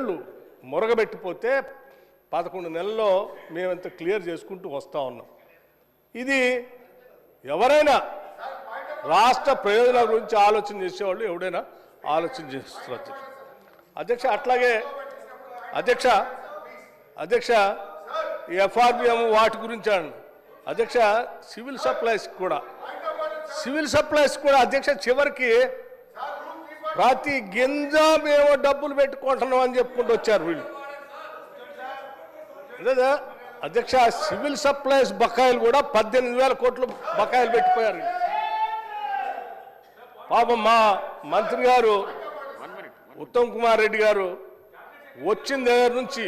పదేళ్ళు మురగబెట్టిపోతే పదకొండు నెలల్లో మేమంత క్లియర్ చేసుకుంటూ వస్తూ ఉన్నాం. ఇది ఎవరైనా రాష్ట్ర ప్రయోజనాల గురించి ఆలోచన చేసేవాళ్ళు ఎవడైనా ఆలోచన చేస్తారు అధ్యక్ష. అట్లాగే అధ్యక్ష అధ్యక్ష ఎఫ్ఆర్బిఎం వాటి గురించి అండి అధ్యక్ష సివిల్ సప్లైస్ కూడా సివిల్ సప్లైస్ కూడా అధ్యక్ష చివరికి ప్రతి గింజ మేము డబ్బులు పెట్టుకుంటున్నాం అని చెప్పుకుంటూ వచ్చారు వీళ్ళు. లేదా? అధ్యక్ష సివిల్ సప్లైస్ బకాయిలు కూడా పద్దెనిమిది వేల కోట్లు బకాయిలు పెట్టిపోయారు పాపం మా మంత్రి గారు ఉత్తమ్ కుమార్ రెడ్డి గారు వచ్చిన దగ్గర నుంచి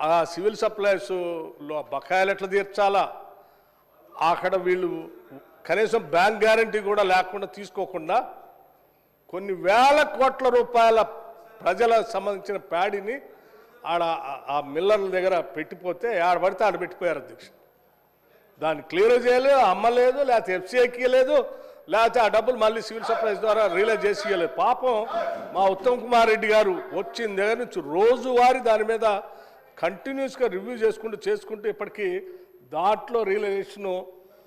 ఆ సివిల్ సప్లైస్లో బకాయిలు ఎట్లా తీర్చాలా? అక్కడ వీళ్ళు కనీసం బ్యాంక్ గ్యారంటీ కూడా లేకుండా తీసుకోకుండా కొన్ని వేల కోట్ల రూపాయల ప్రజల సంబంధించిన ప్యాడీని ఆడ ఆ- మిల్లర్ల దగ్గర పెట్టిపోతే ఆడ పడితే ఆడ పెట్టిపోయారు అధ్యక్ష దాన్ని క్లియర్ చేయలేదు అమ్మలేదు లేకపోతే ఎఫ్సీఐకి లేదు లేకపోతే ఆ డబ్బులు మళ్ళీ సివిల్ సప్లైస్ ద్వారా రిలీజ్ చేసి ఇవ్వలేదు పాపం మా ఉత్తమ్ కుమార్ రెడ్డి గారు వచ్చిన దగ్గర నుంచి రోజువారీ దాని మీద కంటిన్యూస్గా రివ్యూ చేసుకుంటూ చేసుకుంటూ ఇప్పటికీ దాంట్లో రియలైజేషను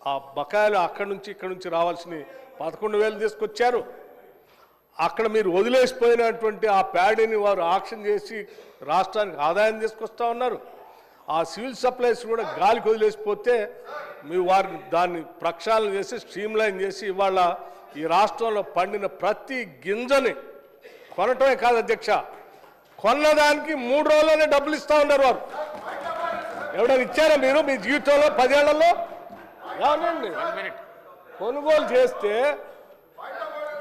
ఆ బకాయిలు అక్కడి నుంచి ఇక్కడి నుంచి రావాల్సిన పదకొండు వేలు తీసుకొచ్చారు. అక్కడ మీరు వదిలేసిపోయినటువంటి ఆ ప్యాడీని వారు ఆక్షన్ చేసి రాష్ట్రానికి ఆదాయం తీసుకొస్తా ఉన్నారు. ఆ సివిల్ సప్లైస్ కూడా గాలికి వదిలేసిపోతే మీ వారిని దాన్ని ప్రక్షాళన చేసి స్ట్రీమ్లైన్ చేసి ఇవాళ ఈ రాష్ట్రంలో పండిన ప్రతి గింజని కొనటమే కాదు అధ్యక్ష. కొన్నదానికి మూడు రోజుల్లోనే డబ్బులు ఇస్తా ఉన్నారు వారు. ఎవడైనా ఇచ్చారా మీరు మీ జీవితంలో పదేళ్ళలో? కొనుగోలు చేస్తే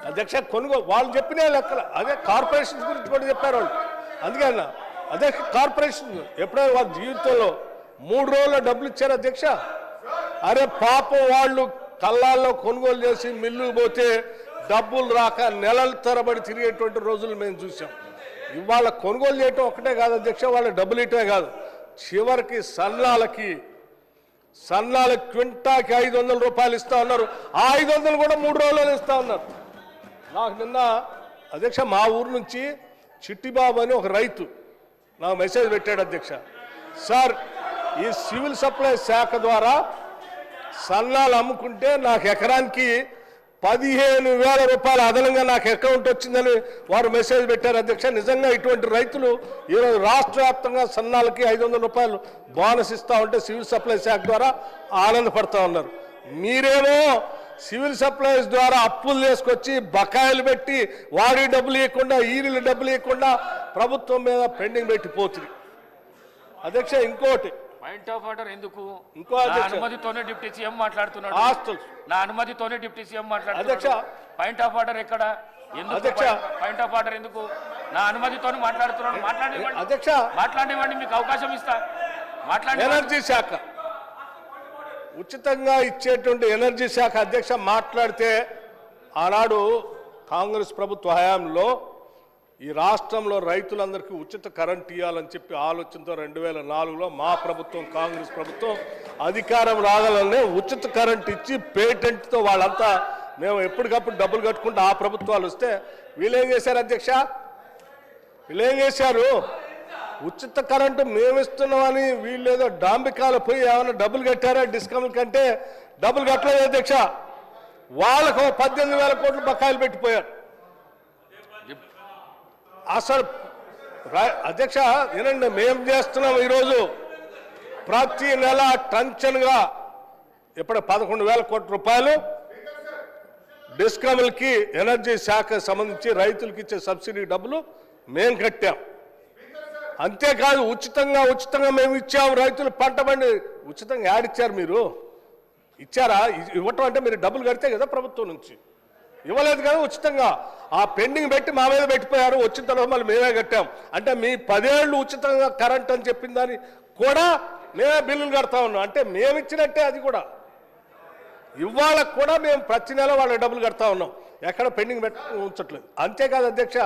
అధ్యక్ష కొనుగోలు వాళ్ళు చెప్పిన లెక్కలు అదే కార్పొరేషన్స్ గురించి కూడా చెప్పారు వాళ్ళు. అందుకే అన్న అదే కార్పొరేషన్ ఎప్పుడైనా వాళ్ళ జీవితంలో మూడు రోజుల్లో డబ్బులు ఇచ్చారు అధ్యక్ష? అరే పాపం వాళ్ళు కళ్ళాల్లో కొనుగోలు చేసి మిల్లు పోతే డబ్బులు రాక నెలల తరబడి తిరిగేటువంటి రోజులు మేము చూసాం. ఇవాళ కొనుగోలు చేయటం ఒకటే కాదు అధ్యక్ష వాళ్ళ డబ్బులు ఇయటమే కాదు. చివరికి సన్నాలకి సన్నాల క్వింటాకి ఐదు వందల రూపాయలు ఇస్తా ఉన్నారు ఆ ఐదు వందలు కూడా మూడు రోజులు ఇస్తా ఉన్నారు నాకు నిన్న అధ్యక్ష మా ఊరు నుంచి చిట్టిబాబు అని ఒక రైతు నాకు మెసేజ్ పెట్టాడు అధ్యక్ష. సార్ ఈ సివిల్ సప్లై శాఖ ద్వారా సన్నాలు అమ్ముకుంటే నాకు ఎకరానికి పదిహేను వేల రూపాయలు అదనంగా నాకు అకౌంట్ వచ్చిందని వారు మెసేజ్ పెట్టారు అధ్యక్ష. నిజంగా ఇటువంటి రైతులు ఈరోజు రాష్ట్ర వ్యాప్తంగా సన్నాలకి ఐదు వందల రూపాయలు బోనస్ ఇస్తా ఉంటే సివిల్ సప్లై శాఖ ద్వారా ఆనందపడతా ఉన్నారు. మీరేమో సివిల్ సప్లైస్ ద్వారా అప్పులు తీసుకొచ్చి బకాయిలు పెట్టి వాడి డబ్బులు ఇవ్వకుండా ఈరిలు డబ్బులు ఇవ్వకుండా ప్రభుత్వం మీద పెండింగ్ పెట్టిపోతుంది అధ్యక్ష ఇంకోటి. పాయింట్ ఆఫ్ ఆర్డర్ ఎందుకు? ఇంకో. అనుమతితోనే డిప్యూటీ సీఎం మాట్లాడుతున్నాడు. హాస్టల్స్ నా అనుమతితోనే డిప్యూటీ సీఎం అధ్యక్ష. మాట్లాడుతున్నాడు పాయింట్ ఆఫ్ ఆర్డర్ ఎక్కడ? ఎందుకు? అధ్యక్ష. పాయింట్ ఆఫ్ ఆర్డర్ ఎందుకు? నా అనుమతితోనే మాట్లాడుతున్నాడు. మాట్లాడివ్వండి అధ్యక్ష. మాట్లాడివ్వండి మీకు అవకాశం ఇస్తా. మాట్లాడి ఎనర్జీ శాఖ. ఉచితంగా ఇచ్చేటువంటి ఎనర్జీ శాఖ అధ్యక్ష మాట్లాడితే ఆనాడు కాంగ్రెస్ ప్రభుత్వ హయాంలో ఈ రాష్ట్రంలో రైతులందరికీ ఉచిత కరెంట్ ఇవ్వాలని చెప్పి ఆలోచనతో రెండు వేల నాలుగులో మా ప్రభుత్వం కాంగ్రెస్ ప్రభుత్వం అధికారం రాగలనే ఉచిత కరెంట్ ఇచ్చి పేటెంట్తో వాళ్ళంతా మేము ఎప్పటికప్పుడు డబ్బులు కట్టుకుంటూ ఆ ప్రభుత్వాలు వస్తే వీళ్ళేం చేశారు అధ్యక్ష? వీళ్ళేం చేశారు? ఉచిత కరెంటు మేము ఇస్తున్నామని వీళ్ళు ఏదో డాంబికాలు పోయి ఏమైనా డబ్బులు కట్టారా డిస్కౌంట్ కంటే? డబ్బులు కట్టలేదు అధ్యక్ష వాళ్ళకు పద్దెనిమిది వేల కోట్లు బకాయిలు పెట్టిపోయారు. అసలు అధ్యక్ష ఏనండి మేం చేస్తున్నాం ఈరోజు ప్రతి నెల టంచన్గా ఇప్పుడు పదకొండు వేల కోట్ల రూపాయలు డిస్కమ్లకి ఎనర్జీ శాఖ సంబంధించి రైతులకి ఇచ్చే సబ్సిడీ డబ్బులు మేము కట్టాం. అంతేకాదు ఉచితంగా ఉచితంగా మేము ఇచ్చాము రైతులు పంట పండి ఉచితంగా యాడిచ్చారు మీరు. ఇచ్చారా? ఇవ్వటం అంటే మీరు డబ్బులు కడితే కదా ప్రభుత్వం నుంచి. ఇవ్వలేదు కదా ఉచితంగా. ఆ పెండింగ్ పెట్టి మా మీద పెట్టిపోయారు. వచ్చిన తర్వాత మళ్ళీ మేమే కట్టాం. అంటే మీ పదేళ్ళు ఉచితంగా కరెంట్ అని చెప్పిన దాన్ని కూడా మేమే బిల్లులు కడతా ఉన్నాం. అంటే మేము ఇచ్చినట్టే అది కూడా. ఇవాళ కూడా మేము ప్రతి నెల వాళ్ళ డబ్బులు కడతా ఉన్నాం. ఎక్కడ పెండింగ్ పెట్ట ఉంచట్లేదు. అంతేకాదు అధ్యక్ష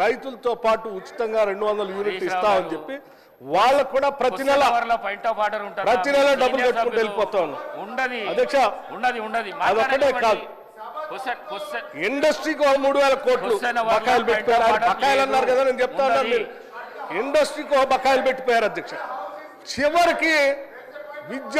రైతులతో పాటు ఉచితంగా రెండు వందల యూనిట్లు ఇస్తామని చెప్పి వాళ్ళకు కూడా ప్రతి నెల ప్రతి నెల డబ్బులు కట్టుకుంటూ వెళ్ళిపోతా ఉన్నాం. ఉండదు అధ్యక్ష, ఉండదు ఉండదు అదొక్కటే కాదు. క్వశ్చన్ క్వశ్చన్ ఇండస్ట్రీకి ఒక మూడు వేల కోట్లు బకాయిలు పెట్టారు బకాయిలు అన్నారు. కదా నేను చెప్తా ఉన్నాను. మీరు ఇండస్ట్రీకి ఒక బకాయిలు పెట్టిపోయారు అధ్యక్ష చివరికి విద్య